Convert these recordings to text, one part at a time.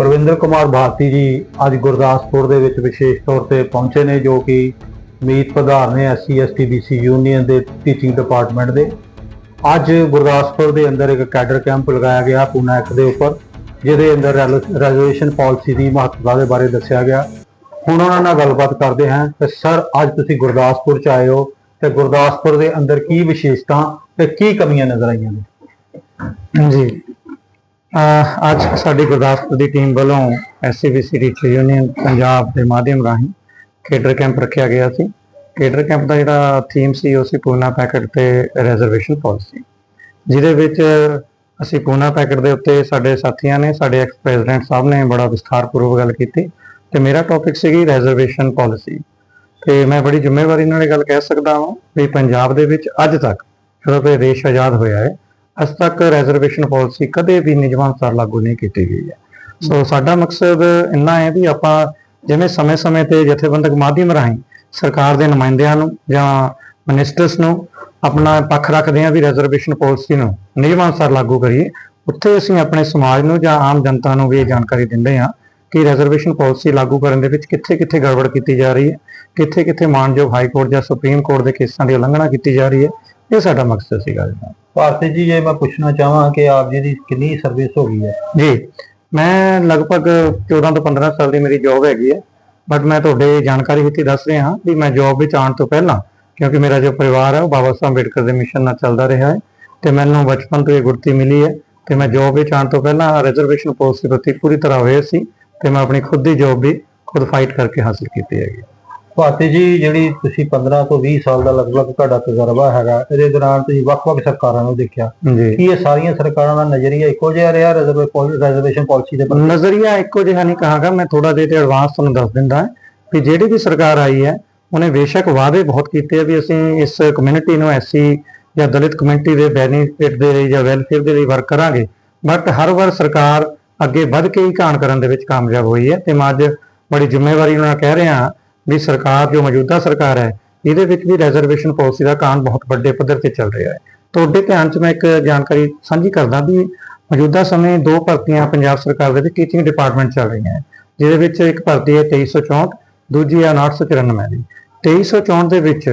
ਪ੍ਰਵਿੰਦਰ ਕੁਮਾਰ ਭਾਰਤੀ ਜੀ ਅੱਜ ਗੁਰਦਾਸਪੁਰ ਦੇ ਵਿੱਚ ਵਿਸ਼ੇਸ਼ ਤੌਰ ਤੇ ਪਹੁੰਚੇ ਨੇ ਜੋ ਕਿ ਮੀਤ ਪ੍ਰਧਾਨ ਨੇ ਐਸਸੀ, ਐਸਟੀ ਬੀਸੀ ਯੂਨੀਅਨ ਦੇ ਟੀਚਿੰਗ ਡਿਪਾਰਟਮੈਂਟ ਦੇ। ਅੱਜ ਗੁਰਦਾਸਪੁਰ ਦੇ ਅੰਦਰ ਇੱਕ ਕੈਡਰ ਕੈਂਪ ਲਗਾਇਆ ਗਿਆ ਪੂਨਾ ਐਕਟ ਦੇ ਉੱਪਰ, ਜਿਹਦੇ ਅੰਦਰ ਰੈਜ਼ਰਵੇਸ਼ਨ ਪਾਲਿਸੀ ਦੀ ਮਹੱਤਤਾ ਦੇ ਬਾਰੇ ਦੱਸਿਆ ਗਿਆ। ਹੁਣ ਉਹਨਾਂ ਨਾਲ ਗੱਲਬਾਤ ਕਰਦੇ ਹਾਂ ਤੇ ਸਰ, ਅੱਜ ਤੁਸੀਂ ਗੁਰਦਾਸਪੁਰ ਚ ਆਏ ਹੋ ਤੇ ਗੁਰਦਾਸਪੁਰ ਦੇ ਅੰਦਰ ਕੀ ਵਿਸ਼ੇਸ਼ਤਾ ਤੇ ਕੀ ਕਮੀਆਂ ਨਜ਼ਰ ਆਈਆਂ ਨੇ? ਜੀ ਅੱਜ ਸਾਡੀ ਗੁਰਦਾਸਪੁਰ ਦੀ ਟੀਮ ਵੱਲੋਂ ਐਸਸੀਬੀਸੀ ਟੀਚਰ ਯੂਨੀਅਨ ਪੰਜਾਬ ਦੇ ਮਾਧਿਅਮ ਰਾਹੀਂ ਕੇਡਰ ਕੈਂਪ ਰੱਖਿਆ ਗਿਆ ਸੀ। ਕੇਡਰ ਕੈਂਪ ਦਾ ਜਿਹੜਾ ਥੀਮ ਸੀ, ਉਹ ਸੀ ਪੂਨਾ ਪੈਕਟ ਤੇ ਰਿਜ਼ਰਵੇਸ਼ਨ ਪਾਲਿਸੀ ਜਿਹਦੇ ਵਿੱਚ ਅਸੀਂ ਪੂਨਾ ਪੈਕਟ ਦੇ ਉੱਤੇ ਸਾਡੇ ਸਾਥੀਆਂ ਨੇ, ਸਾਡੇ ਐਕਸ ਪ੍ਰੈਜ਼ੀਡੈਂਟ ਸਾਹਿਬ ਨੇ ਬੜਾ ਵਿਸਥਾਰਪੂਰਵਕ ਗੱਲ ਕੀਤੀ ਤੇ ਮੇਰਾ ਟੌਪਿਕ ਸੀਗੀ ਰਿਜ਼ਰਵੇਸ਼ਨ ਪਾਲਿਸੀ ਤੇ ਮੈਂ ਬੜੀ ਜ਼ਿੰਮੇਵਾਰੀ ਨਾਲ ਇਹ ਗੱਲ ਕਹਿ ਸਕਦਾ ਹਾਂ ਵੀ ਪੰਜਾਬ ਦੇ ਵਿੱਚ ਅੱਜ ਤੱਕ ਜਦੋਂ ਕਿ ਦੇਸ਼ ਆਜ਼ਾਦ ਹੋਇਆ ਹੈ ਅੱਜ ਤੱਕ ਰਿਜ਼ਰਵੇਸ਼ਨ ਪਾਲਿਸੀ ਕਦੇ ਵੀ ਨਿਯਮਾਂ ਅਨੁਸਾਰ ਲਾਗੂ ਨਹੀਂ ਕੀਤੀ ਗਈ ਹੈ। ਸੋ ਸਾਡਾ ਮਕਸਦ ਇੰਨਾ ਹੈ ਵੀ ਆਪਾਂ ਜਿਵੇਂ ਸਮੇਂ-ਸਮੇਂ ਤੇ ਜਥੇਬੰਦਕ ਮਾਧਿਅਮ ਰਾਹੀਂ ਸਰਕਾਰ ਦੇ ਨੁਮਾਇੰਦਿਆਂ ਨੂੰ ਜਾਂ ਮਿਨਿਸਟਰਸ ਨੂੰ ਆਪਣਾ ਪੱਖ ਰੱਖਦੇ ਹਾਂ ਵੀ ਰਿਜ਼ਰਵੇਸ਼ਨ ਪਾਲਿਸੀ ਨੂੰ ਨਿਯਮਾਂ ਅਨੁਸਾਰ ਲਾਗੂ ਕਰੀਏ। ਉੱਥੇ ਅਸੀਂ ਆਪਣੇ ਸਮਾਜ ਨੂੰ ਜਾਂ ਆਮ ਜਨਤਾ ਨੂੰ ਵੀ ਇਹ ਜਾਣਕਾਰੀ ਦਿੰਦੇ ਹਾਂ ਕਿ ਰਿਜ਼ਰਵੇਸ਼ਨ ਪਾਲਿਸੀ ਲਾਗੂ ਕਰਨ ਦੇ ਵਿੱਚ ਕਿੱਥੇ-ਕਿੱਥੇ ਗੜਬੜ ਕੀਤੀ ਜਾ ਰਹੀ ਹੈ, ਕਿੱਥੇ-ਕਿੱਥੇ ਮਾਨਯੋਗ ਹਾਈ ਕੋਰਟ ਜਾਂ ਸੁਪਰੀਮ ਕੋਰਟ ਦੇ ਕੇਸਾਂ ਦੀ ਉਲੰਘਣਾ ਕੀਤੀ ਜਾ ਰਹੀ ਹੈ ਇਹ ਸਾਡਾ ਮਕਸਦ ਸੀਗਾ ਜੀ। ਭਾਰਤੀ ਜੀ ਜੇ ਮੈਂ ਪੁੱਛਣਾ ਚਾਹਾਂ ਕਿ ਆਪ ਜੀ ਦੀ ਕਿੰਨੀ ਸਰਵਿਸ ਹੋ ਗਈ ਹੈ? ਜੀ ਮੈਂ ਲਗਭਗ 14 ਤੋਂ 15 ਸਾਲ ਦੀ ਮੇਰੀ ਜੌਬ ਹੈਗੀ ਹੈ। ਬਟ ਮੈਂ ਤੁਹਾਡੇ ਜਾਣਕਾਰੀ ਵਿੱਚ ਦੱਸ ਰਿਹਾ ਹਾਂ ਵੀ ਮੈਂ ਜੌਬ ਵਿੱਚ ਆਉਣ ਤੋਂ ਪਹਿਲਾਂ ਕਿਉਂਕਿ ਮੇਰਾ ਜੋ ਪਰਿਵਾਰ ਹੈ ਉਹ ਬਾਬਾ ਸਾਹਿਬ ਅੰਬੇਡਕਰ ਦੇ ਮਿਸ਼ਨ ਨਾਲ ਚੱਲਦਾ ਰਿਹਾ ਹੈ। ਤੇ ਮੈਨੂੰ ਬਚਪਨ ਤੋਂ ਇਹ ਗੁਰਤੀ ਮਿਲੀ ਹੈ। ਤੇ ਮੈਂ ਜੌਬ ਵਿੱਚ ਆਉਣ ਤੋਂ ਪਹਿਲਾਂ ਰਿਜ਼ਰਵੇਸ਼ਨ ਪਾਲਿਸੀ ਪ੍ਰਤੀ ਪੂਰੀ ਤਰ੍ਹਾਂ ਹੋਏ ਸੀ। ਤੇ ਮੈਂ ਆਪਣੀ ਖੁਦ ਦੀ ਜੌਬ ਵੀ ਖੁਦ ਫਾਈਟ ਕਰਕੇ ਹਾਸਲ ਕੀਤੀ ਹੈਗੀ ਭਾਰਤੀ ਜੀ ਜਿਹੜੀ ਤੁਸੀਂ 15 ਤੋਂ 20 ਸਾਲ ਦਾ ਲਗਭਗ ਤੁਹਾਡਾ ਤਜਰਬਾ ਹੈਗਾ ਇਹਦੇ ਦੌਰਾਨ ਤੁਸੀਂ ਵੱਖ-ਵੱਖ ਸਰਕਾਰਾਂ ਨੂੰ ਦੇਖਿਆ। ਜੀ। ਕੀ ਇਹ ਸਾਰੀਆਂ ਸਰਕਾਰਾਂ ਦਾ ਨਜ਼ਰੀਆ ਇੱਕੋ ਜਿਹਾ ਰਿਹਾ ਰਿਜ਼ਰਵੇਸ਼ਨ ਪਾਲਿਸੀ ਦੇ ਪ੍ਰਤੀ ਨਜ਼ਰੀਆ ਇੱਕੋ ਜਿਹਾ ਨਹੀਂ ਕਹਾਂਗਾ ਮੈਂ ਥੋੜਾ ਜਿਹਾ ਤੇ ਐਡਵਾਂਸ ਤੁਹਾਨੂੰ ਦੱਸ ਦਿੰਦਾ ਕਿ ਜਿਹੜੀ ਵੀ ਸਰਕਾਰ ਆਈ ਹੈ ਉਹਨੇ ਬੇਸ਼ੱਕ ਵਾਅਦੇ ਬਹੁਤ ਕੀਤੇ ਆ ਵੀ ਅਸੀਂ ਇਸ ਕਮਿਊਨਿਟੀ ਨੂੰ ਐਸੀ ਜਾਂ ਦਲਿਤ ਕਮਿਊਨਿਟੀ ਦੇ ਬੈਨੀਫਿਟ ਦੇ ਲਈ ਜਾਂ ਵੈਲਫੇਅਰ ਦੇ ਲਈ ਵਰਕ ਕਰਾਂਗੇ। ਬਟ ਹਰ ਵਾਰ ਸਰਕਾਰ ਅੱਗੇ ਵੱਧ ਕੇ ਹੀ ਕਾਣ ਕਰਨ ਦੇ ਵਿੱਚ ਕਾਮਯਾਬ ਹੋਈ ਹੈ ਤੇ ਮੈਂ ਅੱਜ ਬੜੀ ਜ਼ਿੰਮੇਵਾਰੀ ਨਾਲ ਕਹਿ ਰਿਹਾ ਵੀ ਸਰਕਾਰ ਜੋ ਮੌਜੂਦਾ ਸਰਕਾਰ ਹੈ, ਇਹਦੇ ਵਿੱਚ ਵੀ ਰਿਜ਼ਰਵੇਸ਼ਨ ਪਾਲਿਸੀ ਦਾ ਕਾਣ ਬਹੁਤ ਵੱਡੇ ਪੱਧਰ ਤੇ ਚੱਲ ਰਿਹਾ ਹੈ। ਤੁਹਾਡੇ ਧਿਆਨ 'ਚ ਮੈਂ ਇੱਕ ਜਾਣਕਾਰੀ ਸਾਂਝੀ ਕਰਦਾ ਵੀ ਮੌਜੂਦਾ ਸਮੇਂ ਦੋ ਭਰਤੀਆਂ ਪੰਜਾਬ ਸਰਕਾਰ ਦੇ ਵਿੱਚ ਟੀਚਿੰਗ ਡਿਪਾਰਟਮੈਂਟ ਚੱਲ ਰਹੀਆਂ ਹੈ, ਜਿਹਦੇ ਵਿੱਚ ਇੱਕ ਭਰਤੀ ਹੈ 2364 ਦੂਜੀ ਹੈ 994 ਦੀ। 2364 ਦੇ ਵਿੱਚ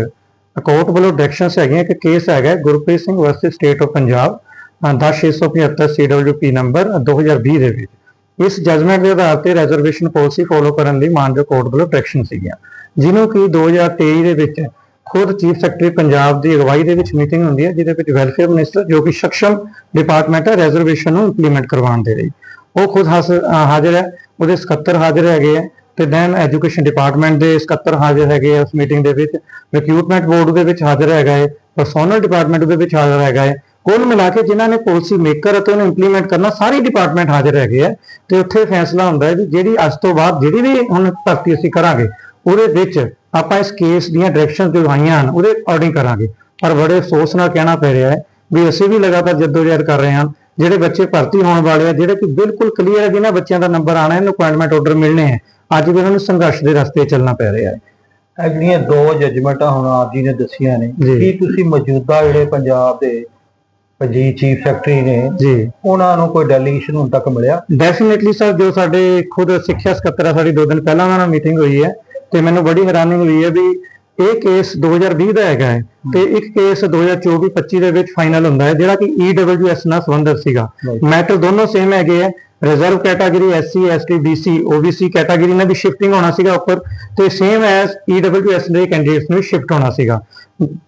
ਕੋਰਟ ਵੱਲੋਂ ਡਾਇਰੈਕਸ਼ਨਸ ਹੈਗੀਆਂ ਕਿ ਕੇਸ ਹੈਗਾ Gurpreet Singh versus state of Punjab 10675 CWP number 2020 ਦੇ ਵਿੱਚ। ਇਸ ਜਜਮੈਂਟ ਦੇ ਆਧਾਰ ਤੇ ਰਿਜ਼ਰਵੇਸ਼ਨ ਪਾਲਿਸੀ ਫੋਲੋ ਕਰਨ ਲਈ ਮਾਨਯੋਗ ਕੋਰਟ ਵੱਲੋਂ ਡਾਇਰੈਕਸ਼ਨ ਸੀਗੀਆਂ, ਜਿਹਨੂੰ ਕਿ 2023 ਦੇ ਵਿੱਚ ਖੁਦ ਚੀਫ ਸੈਕਟਰੀ ਪੰਜਾਬ ਦੀ ਅਗਵਾਈ ਦੇ ਵਿੱਚ ਮੀਟਿੰਗ ਹੁੰਦੀ ਹੈ, ਜਿਹਦੇ ਵਿੱਚ ਵੈਲਫੇਅਰ ਮਿਨਿਸਟਰ ਜੋ ਕਿ ਸક્ષਮ ਡਿਪਾਰਟਮੈਂਟ ਹੈ ਰਿਜ਼ਰਵੇਸ਼ਨ ਨੂੰ ਇੰਪਲੀਮੈਂਟ ਕਰਵਾਉਣ ਦੇ ਲਈ। ਉਹ ਖੁਦ ਹਾਸ- ਹਾਜ਼ਰ ਹੈ, ਉਹਦੇ ਸਕੱਤਰ ਹਾਜ਼ਰ ਹੈਗੇ ਹੈ ਤੇ ਦੈਨ ਐਜੂਕੇਸ਼ਨ ਡਿਪਾਰਟਮੈਂਟ ਦੇ ਸਕੱਤਰ ਹਾਜ਼ਰ ਹੈਗੇ ਆ ਉਸ ਮੀਟਿੰਗ ਦੇ ਵਿੱਚ ਰਿਕਰੂਟਮੈਂਟ ਬੋਰਡ ਦੇ ਵਿੱਚ ਹਾਜ਼ਰ ਹੈਗਾ ਹੈ ਪਰਸੋਨਲ ਡਿਪਾਰਟਮੈਂਟ ਦੇ ਵਿੱਚ ਹਾਜ਼ਰ ਹੈਗਾ ਹੈ ਕੁੱਲ ਮਿਲਾ ਕੇ ਜਿਨ੍ਹਾਂ ਨੇ ਪਾਲਿਸੀ ਮੇਕਰ ਅਤੇ ਉਹਨੂੰ ਇੰਪਲੀਮੈਂਟ ਕਰਨਾ ਸਾਰੇ ਡਿਪਾਰਟਮੈਂਟ ਹਾਜ਼ਰ ਹੈਗੇ ਆ ਤੇ ਉੱਥੇ ਫੈਸਲਾ ਹੁੰਦਾ ਹੈ ਵੀ ਜਿਹੜੀ ਅੱਜ ਤੋਂ ਬਾਅਦ ਜਿਹੜੀ ਵੀ ਹੁਣ ਭਰਤੀ ਅਸੀਂ ਕਰਾਂਗੇ ਉਹਦੇ ਵਿੱਚ ਆਪਾਂ ਇਸ ਕੇਸ ਦੀਆਂ ਡਾਇਰੈਕਸ਼ਨ ਜੋ ਆਈਆਂ ਹਨ ਉਹਦੇ ਅਕੋਰਡਿੰਗ ਕਰਾਂਗੇ। ਪਰ ਬੜੇ ਅਫਸੋਸ ਨਾਲ ਕਹਿਣਾ ਪੈ ਰਿਹਾ ਹੈ ਵੀ ਅਸੀਂ ਵੀ ਲਗਾਤਾਰ ਜਦੋਜਹਿਦ ਕਰ ਰਹੇ ਹਾਂ ਜਿਹੜੇ ਬੱਚੇ ਭਰਤੀ ਹੋਣ ਵਾਲੇ ਆ ਜਿਹੜੇ ਕਿ ਬਿਲਕੁਲ ਕਲੀਅਰ ਹੈ ਜਿਨ੍ਹਾਂ ਬੱਚਿਆਂ ਦਾ ਨੰਬਰ ਆਣਾ ਇਹਨੂੰ ਅਪਾਇੰਟਮੈਂਟ ਆਰਡਰ ਮਿਲਣੇ ਹੈ ਅੱਜ ਵੀ ਉਹਨਾਂ ਨੂੰ ਸੰਘਰਸ਼ ਦੇ ਰਸਤੇ ਚੱਲਣਾ ਪੈ ਰਿਹਾ ਹੈ। ਇਹ ਜਿਹੜੀਆਂ ਦੋ ਜਜਮੈਂਟਾਂ ਹੁਣ ਆਪ ਜੀ ਨੇ ਦੱਸੀਆਂ ਨੇ। ਕੀ ਤੁਸੀਂ ਮੌਜੂਦਾ ਜਿਹੜੇ ਪੰਜਾਬ ਦੇ ਜੀ ਚੀਫ ਸੈਕਟਰੀ ਨੇ ਜੀ। ਉਹਨਾਂ ਨੂੰ ਕੋਈ ਡੈਲੀਗੇਸ਼ਨ ਹੁਣ ਤੱਕ ਮਿਲਿਆ? ਡੈਫੀਨਿਟਲੀ ਸਰ ਜੋ ਸਾਡੇ ਖੁਦ ਸਿੱਖਿਆ ਸਕੱਤਰ ਸਾਡੀ ਦੋ ਦਿਨ ਪਹਿਲਾਂ ਉਹਨਾਂ ਨਾਲ ਮੀਟਿੰਗ ਹੋਈ ਹੈ ਤੇ ਮੈਨੂੰ ਬੜੀ ਹੈਰਾਨੀ ਹੋਈ ਹੈ ਵੀ ਇਹ ਕੇਸ 2020 ਦਾ ਹੈਗਾ ਹੈ ਤੇ ਇੱਕ ਕੇਸ 2024-25 ਦੇ ਵਿੱਚ ਫਾਈਨਲ ਹੁੰਦਾ ਹੈ ਜਿਹੜਾ ਕਿ EWS ਨਾਲ ਸੰਬੰਧਿਤ ਸੀਗਾ. ਮੈਟਰ ਦੋਨੋਂ ਸੇਮ ਹੈਗੇ ਹੈ reserve category SC ST BC OBC category ਨਾਲ ਵੀ ਸ਼ਿਫਟਿੰਗ ਹੋਣਾ ਸੀਗਾ ਉੱਪਰ ਤੇ ਸੇਮ ਐਸ EWS ਦੇ ਕੈਂਡੀਡੇਟਸ ਨੂੰ ਸ਼ਿਫਟ ਹੋਣਾ ਸੀਗਾ।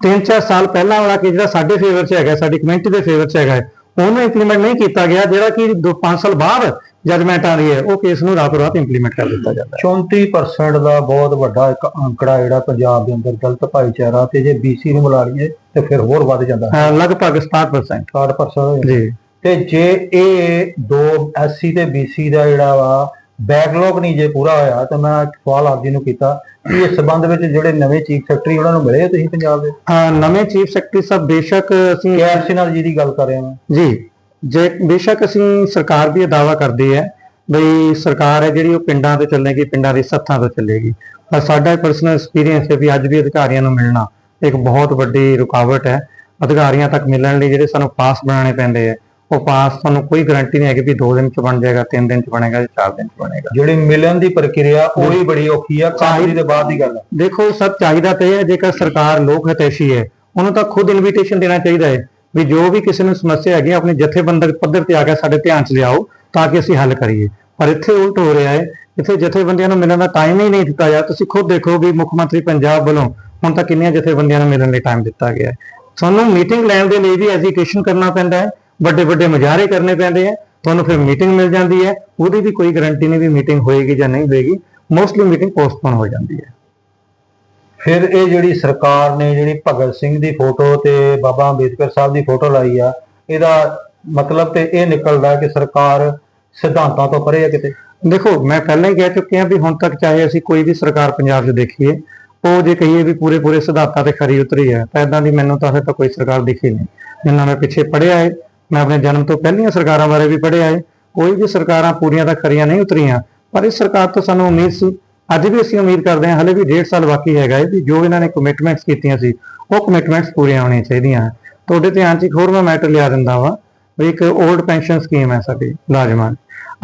ਤਿੰਨ ਚਾਰ ਸਾਲ ਪਹਿਲਾਂ ਵਾਲਾ ਕਿ ਜਿਹੜਾ ਸਾਡੇ ਫੇਵਰ 'ਚ ਹੈਗਾ ਸਾਡੀ ਕਮਿਊਨਿਟੀ ਦੇ ਫੇਵਰ 'ਚ ਹੈਗਾ ਹੈ, ਉਹਨੂੰ ਇੰਪਲੀਮੈਂਟ ਨਹੀਂ ਕੀਤਾ ਗਿਆ ਜਿਹੜਾ ਕਿ 2-5 ਸਾਲ ਬਾਅਦ ਜਜਮੈਂਟ ਆ ਰਹੀ ਹੈ ਉਹ ਕੇਸ ਨੂੰ ਰਾਤੋਂ ਰਾਤ ਇੰਪਲੀਮੈਂਟ ਕਰ ਦਿੱਤਾ ਜਾਂਦਾ ਹੈ। 34% ਦਾ ਬਹੁਤ ਵੱਡਾ ਇੱਕ ਅੰਕੜਾ ਜਿਹੜਾ ਪੰਜਾਬ ਦੇ ਅੰਦਰ ਦਲਿਤ ਭਾਈਚਾਰਾ ਤੇ ਜੇ BC ਨੂੰ ਮਿਲਾ ਲਈਏ ਤੇ ਫਿਰ ਹੋਰ ਵੱਧ ਜਾਂਦਾ ਅਹ ਲਗਭਗ 67% 60% ਹੋ ਜਾਂਦਾ। ਜੀ। ਤੇ ਜੇ ਇਹ ਦੋ SC ਤੇ BC ਦਾ ਜਿਹੜਾ ਵਾ ਬੈਕਲੌਗ ਨਹੀਂ ਜੇ ਪੂਰਾ ਹੋਇਆ ਤਾਂ ਮੈਂ ਸਵਾਲ ਆਪ ਜੀ ਨੂੰ ਕੀਤਾ ਕਿ ਇਸ ਸਬੰਧ ਵਿੱਚ ਜਿਹੜੇ ਨਵੇਂ ਚੀਫ ਸੈਕਟਰੀ ਉਹਨਾਂ ਨੂੰ ਮਿਲੇ ਤੁਸੀਂ ਪੰਜਾਬ ਦੇ? ਅਹ ਨਵੇਂ ਚੀਫ ਸੈਕਟਰੀ ਸਾਹਿਬ ਬੇਸ਼ੱਕ ਅਸੀਂ ਕੈਪਸੀ ਨਾਲ ਜੀ ਦੀ ਗੱਲ ਕਰ ਰਹੇ ਹਾਂ। ਜੀ ਜੇ ਬੇਸ਼ੱਕ ਅਸੀਂ ਸਰਕਾਰ ਵੀ ਇਹ ਦਾਵਾ ਕਰਦੀ ਹੈ ਬਈ ਸਰਕਾਰ ਹੈ ਜਿਹੜੀ ਉਹ ਪਿੰਡਾਂ ਤੋਂ ਚੱਲੇਗੀ ਪਿੰਡਾਂ ਦੀ ਸੱਥਾਂ ਤੋਂ ਚੱਲੇਗੀ। ਪਰ ਸਾਡਾ ਪਰਸਨਲ ਐਕਸਪੀਰੀਅੰਸ ਹੈ ਵੀ ਅੱਜ ਵੀ ਅਧਿਕਾਰੀਆਂ ਨੂੰ ਮਿਲਣਾ ਇੱਕ ਬਹੁਤ ਵੱਡੀ ਰੁਕਾਵਟ ਹੈ। ਅਧਿਕਾਰੀਆਂ ਤੱਕ ਮਿਲਣ ਲਈ ਜਿਹੜੇ ਸਾਨੂੰ ਪਾਸ ਬਣਾਉਣੇ ਪੈਂਦੇ ਆ। ਉਹ ਪਾਸ ਤੁਹਾਨੂੰ ਕੋਈ ਗਾਰੰਟੀ ਨਹੀਂ ਹੈ ਕਿ ਵੀ 2 ਦਿਨ ਚ ਬਣ ਜਾਏਗਾ 3 ਦਿਨ ਚ ਬਣੇਗਾ ਜਾਂ 4 ਦਿਨ ਚ ਬਣੇਗਾ। ਜਿਹੜੀ ਮਿਲਣ ਦੀ ਪ੍ਰਕਿਰਿਆ ਉਹ ਹੀ ਬੜੀ ਔਖੀ ਆ ਕਾਹਲੀ ਦੇ ਬਾਅਦ ਦੀ ਗੱਲ ਆ। ਦੇਖੋ ਸਭ ਚਾਹੀਦਾ ਤੇ ਹੈ ਜੇਕਰ ਸਰਕਾਰ ਲੋਕ ਹਿਤੈਸ਼ੀ ਹੈ ਉਹਨੂੰ ਤਾਂ ਖੁਦ ਇਨਵੀਟੇਸ਼ਨ ਦੇਣਾ ਚਾਹੀਦਾ ਹੈ ਵੀ ਜੋ ਵੀ ਕਿਸੇ ਨੂੰ ਸਮੱਸਿਆ ਹੈਗੀ ਹੈ, ਆਪਣੇ ਜਥੇਬੰਦਕ ਪੱਧਰ ਤੇ ਆ ਕੇ ਸਾਡੇ ਧਿਆਨ ਚ ਲਿਆਓ ਤਾਂ ਕਿ ਅਸੀਂ ਹੱਲ ਕਰੀਏ। ਪਰ ਇੱਥੇ ਉਲਟ ਹੋ ਰਿਹਾ ਹੈ ਇੱਥੇ ਜਥੇਬੰਦੀਆਂ ਨੂੰ ਮਿਲਣ ਦਾ ਟਾਈਮ ਹੀ ਨਹੀਂ ਦਿੱਤਾ ਜਾ ਤੁਸੀਂ ਖੁਦ ਦੇਖੋ ਵੀ ਮੁੱਖ ਮੰਤਰੀ ਪੰਜਾਬ ਵੱਲੋਂ ਹੁਣ ਤੱਕ ਕਿੰਨੀਆਂ ਜਥੇਬੰਦੀਆਂ ਨੂੰ ਮਿਲਣ ਲਈ ਟਾਈਮ ਦਿੱਤਾ ਗਿਆ ਹੈ। ਸਾਨੂੰ ਮੀਟਿੰਗ ਲੈਣ ਦੇ ਲਈ ਵੀ ਐਜੂਕੇਸ਼ਨ ਕਰਨਾ ਪੈਂਦਾ ਹੈ। ਵੱਡੇ ਵੱਡੇ ਮੁਜ਼ਾਹਰੇ ਕਰਨੇ ਪੈਂਦੇ ਹੈ ਤੁਹਾਨੂੰ ਫਿਰ ਮੀਟਿੰਗ ਮਿਲ ਜਾਂਦੀ ਹੈ, ਉਹਦੀ ਵੀ ਕੋਈ ਗਾਰੰਟੀ ਨਹੀਂ ਵੀ ਮੀਟਿੰਗ ਹੋਏਗੀ ਜਾਂ ਨਹੀਂ ਹੋਏਗੀ ਮੋਸਟਲੀ ਮੀਟਿੰਗ ਪੋਸਟਪੋਨ ਹੋ ਜਾਂਦੀ ਹੈ। ਫਿਰ ਇਹ ਜਿਹੜੀ ਸਰਕਾਰ ਨੇ ਜਿਹੜੀ ਭਗਤ ਸਿੰਘ ਦੀ ਫੋਟੋ ਤੇ ਬਾਬਾ ਅੰਬੇਦਕਰ ਸਾਹਿਬ ਦੀ ਫੋਟੋ ਲਾਈ ਆ, ਇਹਦਾ ਮਤਲਬ ਤੇ ਇਹ ਨਿਕਲਦਾ ਕਿ ਸਰਕਾਰ ਸਿਧਾਂਤਾਂ ਤੋਂ ਪਰੇ ਆ ਕਿਤੇ? ਦੇਖੋ, ਮੈਂ ਪਹਿਲਾਂ ਹੀ ਕਹਿ ਚੁੱਕਿਆ ਵੀ ਹੁਣ ਤੱਕ ਚਾਹੇ ਅਸੀਂ ਕੋਈ ਵੀ ਸਰਕਾਰ ਪੰਜਾਬ 'ਚ ਦੇਖੀਏ, ਉਹ ਜੇ ਕਹੀਏ ਵੀ ਪੂਰੇ ਪੂਰੇ ਸਿਧਾਂਤਾਂ ਤੇ ਖਰੀ ਉਤਰੀ ਹੈ, ਤਾਂ ਇਦਾਂ ਦੀ ਮੈਨੂੰ ਤਾਂ ਹਜੇ ਤੱਕ ਕੋਈ ਸਰਕਾਰ ਦਿਖੀ ਨਹੀਂ, ਜਿੰਨਾ ਮੈਂ ਪਿੱਛੇ ਪੜ੍ਹਿਆ ਹੈ। ਮੈਂ ਆਪਣੇ ਜਨਮ ਤੋਂ ਪਹਿਲੀਆਂ ਸਰਕਾਰਾਂ ਬਾਰੇ ਵੀ ਪੜ੍ਹਿਆ ਹੈ। ਕੋਈ ਵੀ ਸਰਕਾਰਾਂ ਪੂਰੀਆਂ ਤਾਂ ਖਰੀਆਂ ਨਹੀਂ ਉਤਰੀਆਂ, ਪਰ ਇਸ ਸਰਕਾਰ ਤੋਂ ਸਾਨੂੰ ਉਮੀਦ ਸੀ। ਅੱਜ ਵੀ ਅਸੀਂ ਉਮੀਦ ਕਰਦੇ ਹਾਂ, ਹਲੇ ਵੀ ਡੇਢ ਸਾਲ ਬਾਕੀ ਹੈਗਾ ਹੈ ਵੀ ਜੋ ਇਹਨਾਂ ਨੇ ਕਮਿਟਮੈਂਟਸ ਕੀਤੀਆਂ ਸੀ, ਉਹ ਕਮਿਟਮੈਂਟਸ ਪੂਰੀਆਂ ਹੋਣੀਆਂ ਚਾਹੀਦੀਆਂ ਤੁਹਾਡੇ ਧਿਆਨ 'ਚ ਇੱਕ ਹੋਰ ਮੈਂ ਮੈਟਰ ਲਿਆ ਦਿੰਦਾ ਵਾ ਵੀ ਇੱਕ 올ਡ ਪੈਨਸ਼ਨ ਸਕੀਮ ਹੈ ਸਾਡੀ, ਲਾਜਮਾਨ।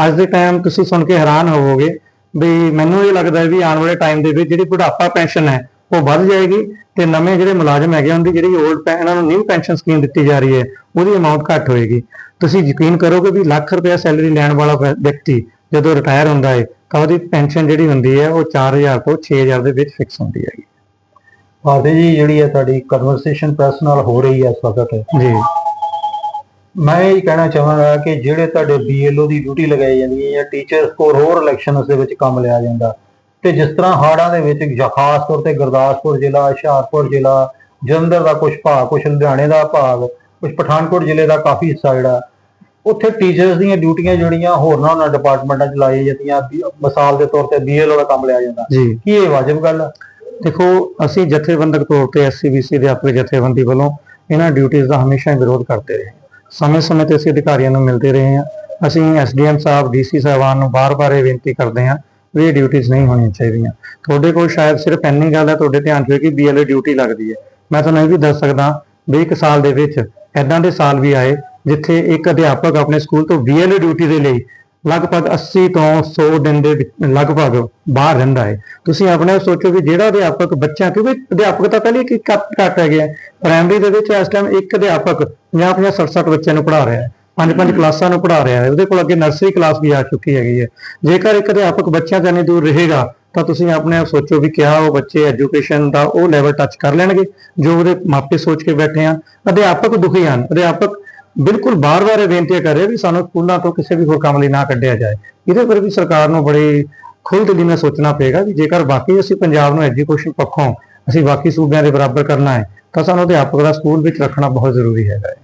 ਅੱਜ ਦੇ ਟਾਈਮ ਤੁਸੀਂ ਸੁਣ ਕੇ ਹੈਰਾਨ ਹੋਵੋਗੇ ਵੀ ਮੈਨੂੰ ਇਹ ਲੱਗਦਾ ਹੈ ਵੀ ਆਉਣ ਵਾਲੇ ਟਾਈਮ ਦੇ ਵਿੱਚ ਜਿਹੜੀ ਬੁਢਾਪਾ ਪੈਨਸ਼ਨ ਹੈ ਉਹ ਵੱਧ ਜਾਏਗੀ ਤੇ ਨਵੇਂ ਜਿਹੜੇ ਮੁਲਾਜ਼ਮ ਹੈਗੇ ਉਹਨਾਂ ਦੀ ਜਿਹੜੀ 올ਡ ਇਹਨਾਂ ਨੂੰ ਨਿਊ ਪੈਨਸ਼ਨ ਸਕੀਮ ਦਿੱਤੀ ਜਾ ਰਹੀ ਹੈ ਉਹਦੀ ਅਮਾਉਂਟ ਘੱਟ ਹੋਏਗੀ। ਤੁਸੀਂ ਯਕੀਨ ਕਰੋਗੇ ਵੀ ਲੱਖ ਰੁਪਏ ਸੈਲਰੀ ਲੈਣ ਵਾਲਾ ਵਿਅ- ਵਿਅਕਤੀ ਜਦੋਂ ਰਿਟਾਇਰ ਹੁੰਦਾ ਹੈ ਤਾਂ ਉਹਦੀ ਪੈਨਸ਼ਨ ਜਿਹੜੀ ਹੁੰਦੀ ਹੈ ਉਹ 4000 ਤੋਂ 6000 ਦੇ ਵਿੱਚ ਫਿਕਸ ਹੁੰਦੀ ਹੈਗੀ। ਆਦੇ ਜੀ ਜਿਹੜੀ ਹੈ ਤੁਹਾਡੀ ਕਨਵਰਸੇਸ਼ਨ ਪ੍ਰੈਸ ਨਾਲ ਹੋ ਰਹੀ ਹੈ ਇਸ ਵਕਤ ਜੀ। ਮੈਂ ਇਹ ਕਹਿਣਾ ਚਾਹਾਂਗਾ ਕਿ ਜਿਹੜੇ ਤੁਹਾਡੇ ਬੀਐਲਓ ਦੀ ਡਿਊਟੀ ਲਗਾਈ ਜਾਂਦੀ ਹੈ ਜਾਂ ਟੀਚਰਸ ਕੋਲ ਹੋਰ ਇਲੈਕਸ਼ਨਸ ਦੇ ਵਿੱਚ ਕੰਮ ਲਿਆ ਜਾਂਦਾ ਤੇ ਜਿਸ ਤਰ੍ਹਾਂ ਹਾੜਾਂ ਦੇ ਵਿੱਚ ਖਾਸ ਤੌਰ ਤੇ ਗੁਰਦਾਸਪੁਰ ਜ਼ਿਲ੍ਹਾ ਹੁਸ਼ਿਆਰਪੁਰ ਜ਼ਿਲ੍ਹਾ ਜਲੰਧਰ ਦਾ ਕੁਝ ਭਾਗ ਕੁਝ ਲੁਧਿਆਣੇ ਦਾ ਭਾਗ ਕੁਝ ਪਠਾਨਕੋਟ ਜ਼ਿਲ੍ਹੇ ਦਾ ਕਾਫੀ ਹਿੱਸਾ ਜਿਹੜਾ ਉੱਥੇ ਟੀਚਰਸ ਦੀਆਂ ਡਿਊਟੀਆਂ ਜਿਹੜੀਆਂ ਹੋਰਨਾਂ ਉਹਨਾਂ ਡਿਪਾਰਟਮੈਂਟਾਂ 'ਚ ਲਾਈਆਂ ਜਾਂਦੀਆਂ ਮਿਸਾਲ ਦੇ ਤੌਰ ਤੇ ਬੀਐਲਓ ਦਾ ਕੰਮ ਲਿਆ ਜਾਂਦਾ। ਕੀ ਇਹ ਵਾਜਬ ਗੱਲ ਆ? ਦੇਖੋ ਅਸੀਂ ਜਥੇਬੰਦਕ ਤੌਰ ਤੇ ਐਸਸੀਬੀਸੀ ਦੇ ਆਪਣੇ ਜਥੇਬੰਦੀ ਵੱਲੋਂ ਇਹਨਾਂ ਡਿਊਟੀਆਂ ਦਾ ਹਮੇਸ਼ਾ ਹੀ ਵਿਰੋਧ ਕਰਦੇ ਰਹੇ ਸਮੇਂ-ਸਮੇਂ ਤੇ ਅਸੀਂ ਅਧਿਕਾਰੀਆਂ ਨੂੰ ਮਿਲਦੇ ਰਹੇ ਹਾਂ। ਅਸੀਂ ਐਸਡੀਐਮ ਸਾਹਿਬ ਡੀਸੀ ਸਾਹਿਬਾਨ ਨੂੰ ਬਾਰ-ਬਾਰ ਇਹ ਬੇਨਤੀ ਕਰਦੇ ਹਾਂ ਵੀ ਇਹ ਡਿਊਟੀਆਂ ਨਹੀਂ ਹੋਣੀਆਂ ਚਾਹੀਦੀਆਂ। ਤੁਹਾਡੇ ਕੋਲ ਸ਼ਾਇਦ ਸਿਰਫ ਇੰਨੀ ਗੱਲ ਹੈ, ਤੁਹਾਡੇ ਧਿਆਨ 'ਚ ਹੋਏ ਕਿ ਬੀਐਲਏ ਡਿਊਟੀ ਲੱਗਦੀ ਹੈ। ਮੈਂ ਤੁਹਾਨੂੰ ਇਹ ਵੀ ਦੱਸ ਸਕਦਾ ਵੀ ਇੱਕ ਸਾਲ ਦੇ ਵਿੱਚ ਐਦਾਂ ਦੇ ਸਾਲ ਵੀ ਆਏ ਜਿੱਥੇ ਇੱਕ ਅਧਿਆਪਕ ਆਪਣੇ ਸਕੂਲ ਤੋਂ ਬੀਐਲਏ ਡਿਊਟੀ ਦੇ ਲਈ ਲਗਭਗ 80 ਤੋਂ 100 ਦਿਨ ਦੇ ਲਗਭਗ ਬਾਹਰ ਰਹਿੰਦਾ ਹੈ। ਤੁਸੀਂ ਆਪਣੇ ਸੋਚੋ ਵੀ ਜਿਹੜਾ ਅਧਿਆਪਕ ਬੱਚਾ, ਕਿਉਂਕਿ ਅਧਿਆਪਕ ਤਾਂ ਪਹਿਲੇ ਕੀ ਘੱਟ ਘੱਟ ਹੈਗੇ ਆ ਪ੍ਰਾਇਮਰੀ ਦੇ ਵਿੱਚ ਇਸ ਟਾਈਮ ਇੱਕ ਅਧਿਆਪਕ 50 50 60 60 ਬੱਚਿਆਂ ਨੂੰ ਪੜ੍ਹਾ ਰਿਹਾ ਹੈ। ਪੰਜ ਪੰਜ ਕਲਾਸਾਂ ਨੂੰ ਪੜ੍ਹਾ ਰਿਹਾ ਹੈ। ਉਹਦੇ ਕੋਲ ਅੱਗੇ ਨਰਸਰੀ ਕਲਾਸ ਵੀ ਆ ਚੁੱਕੀ ਹੈਗੀ ਹੈ। ਜੇਕਰ ਇੱਕ ਅਧਿਆਪਕ ਬੱਚਿਆਂ ਤੋਂ ਨਹੀਂ ਦੂਰ ਰਹੇਗਾ, ਤਾਂ ਤੁਸੀਂ ਆਪਣੇ ਆਪ ਸੋਚੋ ਵੀ ਕਿਆ ਉਹ ਬੱਚੇ ਐਜੂਕੇਸ਼ਨ ਦਾ ਉਹ ਲੈਵਲ ਟੱਚ ਕਰ ਲੈਣਗੇ, ਜੋ ਉਹਦੇ ਮਾਪੇ ਸੋਚ ਕੇ ਬੈਠੇ ਆ। ਅਧਿਆਪਕ ਦੁਖੀ ਹਨ। ਅਧਿਆਪਕ ਬਿਲਕੁਲ ਬਾਰ-ਬਾਰ ਇਹ ਬੇਨਤੀ ਕਰ ਰਹੇ ਵੀ ਸਾਨੂੰ ਸਕੂਲਾਂ ਤੋਂ ਕਿਸੇ ਵੀ ਹੋਰ ਕੰਮ ਲਈ ਨਾ ਕੱਢਿਆ ਜਾਏ। ਇਹਦੇ ਪਰ ਵੀ ਸਰਕਾਰ ਨੂੰ ਬੜੀ ਖੁੱਲ੍ਹ ਦਿਲੀ ਨਾਲ ਸੋਚਣਾ ਪਏਗਾ ਵੀ ਜੇਕਰ ਬਾਕੀ ਅਸੀਂ ਪੰਜਾਬ ਨੂੰ ਐਜੂਕੇਸ਼ਨ ਪੱਖੋਂ ਅਸੀਂ ਬਾਕੀ ਸੂਬਿਆਂ ਦੇ ਬਰਾਬਰ ਕਰਨਾ ਹੈ, ਤਾਂ ਸਾਨੂੰ ਅਧਿਆਪਕ ਦਾ ਸਕੂਲ ਵਿੱਚ ਰੱਖਣਾ ਬਹੁਤ ਜ਼ਰੂਰੀ ਹੈਗਾ ਹੈ।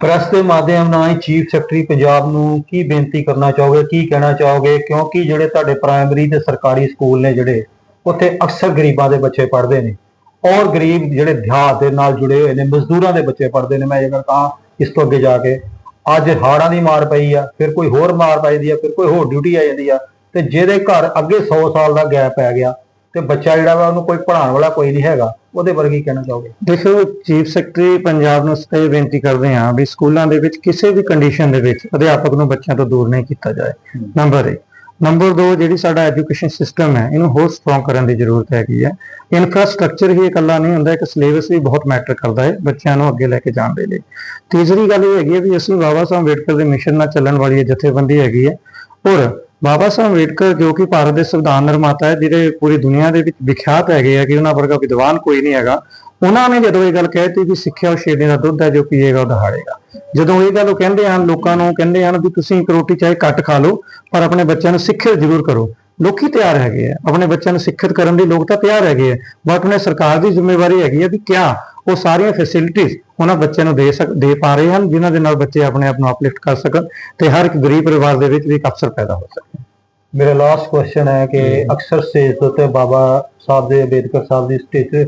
ਪ੍ਰੈਸ ਦੇ ਮਾਧਿਅਮ ਨਾਲ ਚੀਫ ਸੈਕਟਰੀ ਪੰਜਾਬ ਨੂੰ ਕੀ ਬੇਨਤੀ ਕਰਨਾ ਚਾਹੋਗੇ, ਕੀ ਕਹਿਣਾ ਚਾਹੋਗੇ? ਕਿਉਂਕਿ ਜਿਹੜੇ ਤੁਹਾਡੇ ਪ੍ਰਾਇਮਰੀ ਤੇ ਸਰਕਾਰੀ ਸਕੂਲ ਨੇ ਜਿਹੜੇ, ਉੱਥੇ ਅਕਸਰ ਗਰੀਬਾਂ ਦੇ ਬੱਚੇ ਪੜ੍ਹਦੇ ਨੇ। ਔਰ ਗਰੀਬ ਜਿਹੜੇ ਦਿਹਾਤ ਦੇ ਨਾਲ ਜੁੜੇ ਹੋਏ ਨੇ, ਮਜ਼ਦੂਰਾਂ ਦੇ ਬੱਚੇ ਪੜ੍ਹਦੇ ਨੇ, ਮੈਂ ਜੇਕਰ ਕਹਾਂ ਇਸ ਤੋਂ ਅੱਗੇ ਜਾ ਕੇ, ਅੱਜ ਹਾੜਾਂ ਦੀ ਮਾਰ ਪਈ ਆ, ਫਿਰ ਕੋਈ ਹੋਰ ਮਾਰ ਪੈਂਦੀ ਆ, ਫਿਰ ਕੋਈ ਹੋਰ ਡਿਊਟੀ ਆ ਜਾਂਦੀ ਆ, ਤੇ ਜਿਹਦੇ ਘਰ ਅੱਗੇ 100 ਸਾਲ ਦਾ ਗੈਪ ਪੈ ਗਿਆ ਤੇ ਬੱਚਾ ਜਿਹੜਾ ਵਾ ਉਹਨੂੰ ਕੋਈ ਪੜ੍ਹਾਉਣ ਵਾਲਾ ਕੋਈ ਨਹੀਂ ਹੈਗਾ ਉਹਦੇ ਬਾਰੇ ਕੀ ਕਹਿਣਾ ਚਾਹੋਗੇ? ਦੇਖੋ ਚੀਫ ਸੈਕਟਰੀ ਪੰਜਾਬ ਨੂੰ ਸਤੇ ਬੇਨਤੀ ਕਰਦੇ ਹਾਂ ਵੀ ਸਕੂਲਾਂ ਦੇ ਵਿੱਚ ਕਿਸੇ ਵੀ ਕੰਡੀਸ਼ਨ ਦੇ ਵਿੱਚ ਅਧਿਆਪਕ ਨੂੰ ਬੱਚਿਆਂ ਤੋਂ ਦੂਰ ਨਹੀਂ ਕੀਤਾ ਜਾਏ। ਨੰਬਰ 1 ਨੰਬਰ 2 ਜਿਹੜੀ ਸਾਡਾ ਐਜੂਕੇਸ਼ਨ ਸਿਸਟਮ ਹੈ ਇਹਨੂੰ ਹੋਰ ਸਟਰੋਂਗ ਕਰਨ ਦੀ ਜ਼ਰੂਰਤ ਹੈਗੀ ਹੈ। ਇਨਫਰਾਸਟ੍ਰਕਚਰ ਹੀ ਇਕੱਲਾ ਨਹੀਂ ਹੁੰਦਾ ਇੱਕ ਸਿਲੇਬਸ ਵੀ ਬਹੁਤ ਮੈਟਰ ਕਰਦਾ ਹੈ ਬੱਚਿਆਂ ਨੂੰ ਅੱਗੇ ਲੈ ਕੇ ਜਾਣ ਦੇ ਲਈ। ਤੀਸਰੀ ਗੱਲ ਇਹ ਹੈਗੀ ਹੈ ਵੀ ਅਸੀਂ ਬਾਬਾ ਸਾਹਿਬ ਅੰਬੇਡਕਰ ਦੇ ਮਿਸ਼ਨ ਨਾਲ ਚੱਲਣ ਵਾਲੀ ਜਥੇਬੰਦੀ ਹੈਗੀ ਹੈ। ਔਰ ਬਾਬਾ ਸਾਹਿਬ ਅੰਬੇਡਕਰ ਜੋ ਕਿ ਭਾਰਤ ਦੇ ਸੰਵਿਧਾਨ ਨਿਰਮਾਤਾ ਹੈ ਜਿਹੜੇ ਪੂਰੀ ਦੁਨੀਆ ਦੇ ਵਿੱਚ ਵਿਖਿਆਤ ਹੈਗੇ ਆ ਕਿ ਉਹਨਾਂ ਵਰਗਾ ਵਿਦਵਾਨ ਕੋਈ ਨਹੀਂ ਹੈਗਾ। ਉਹਨਾਂ ਨੇ ਜਦੋਂ ਇਹ ਗੱਲ ਕਹਿਤੀ ਵੀ ਸਿੱਖਿਆ ਉਹ ਸ਼ੇਰੇ ਦਾ ਦੁੱਧ ਹੈ ਜੋ ਪੀਏਗਾ ਉਹ ਦਹਾੜੇਗਾ। ਜਦੋਂ ਇਹ ਗੱਲ ਉਹ ਕਹਿੰਦੇ ਹਨ, ਲੋਕਾਂ ਨੂੰ ਕਹਿੰਦੇ ਹਨ ਵੀ ਤੁਸੀਂ ਇੱਕ ਰੋਟੀ ਚਾਹੇ ਘੱਟ ਖਾ ਲਓ, ਪਰ ਆਪਣੇ ਬੱਚਿਆਂ ਨੂੰ ਸਿੱਖਿਅਤ ਜ਼ਰੂਰ ਕਰੋ। ਲੋਕੀ ਤਿਆਰ ਹੈਗੇ ਆ। ਆਪਣੇ ਬੱਚਿਆਂ ਨੂੰ ਸਿੱਖਿਅਤ ਕਰਨ ਲਈ ਲੋਕ ਤਾਂ ਤਿਆਰ ਹੈਗੇ ਆ। ਬਟ ਉਹਨੇ ਸਰਕਾਰ ਦੀ ਜ਼ਿੰਮੇਵਾਰੀ ਹੈਗੀ ਹੈ ਵੀ ਕਿਆ ਉਹ ਸਾਰੀਆਂ ਫੈਸਿਲਿਟੀਆਂ ਉਹਨਾਂ ਬੱਚਿਆਂ ਨੂੰ ਦੇ ਸਕ ਦੇ ਪਾ ਰਹੇ ਹਨ ਜਿਨ੍ਹਾਂ ਦੇ ਨਾਲ ਬੱਚੇ ਆਪਣੇ ਆਪ ਨੂੰ ਅਪਲਿਫਟ ਕਰ ਸਕਣ ਤੇ ਹਰ ਇੱਕ ਗਰੀਬ ਪਰਿਵਾਰ ਦੇ ਵਿੱਚ ਵੀ ਇੱਕ ਅਫਸਰ ਪੈਦਾ ਹੋ ਸਕੇ ਮੇਰਾ ਲਾਸਟ ਕੁਐਸਚਨ ਹੈ ਕਿ ਅਕਸਰ ਸਟੇਜ ਉੱਤੇ ਬਾਬਾ ਸਾਹਿਬ ਦੇ ਅੰਬੇਦਕਰ ਸਾਹਿਬ ਦੀ ਸਟੇਜ ਤੇ